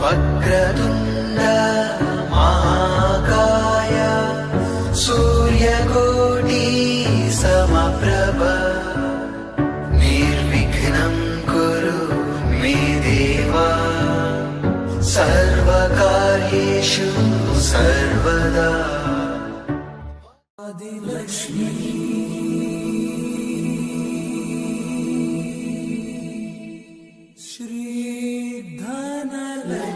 వక్రతుండ మహాకాయ సూర్యకోటి సమప్రభ నిర్విఘ్నం కురు మే దేవా సర్వకార్యేషు సర్వదా లక్ష్మీ श्री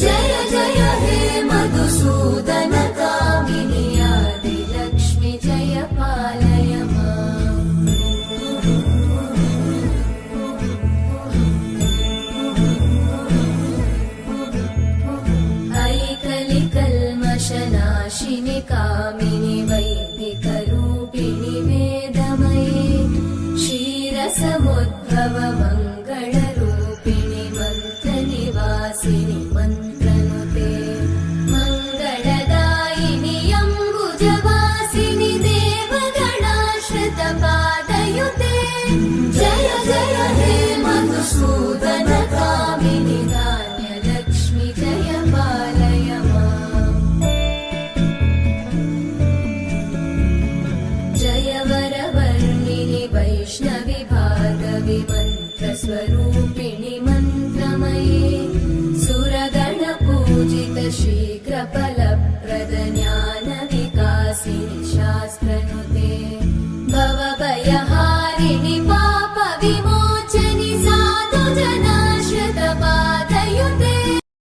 जय जय हे मधुसूदन कामिनि आदिलक्ष्मि जय पालय ऐकलिकल्मषनाशिनि कामिनि वैदिकरूपिणि वेदमये। क्षीरसमुद्भव मङ्गल शुद्धस्वरूपिणि मन्त्रमये सुरगणपूजितशीघ्रफलप्रदज्ञानविकासी शास्त्रम्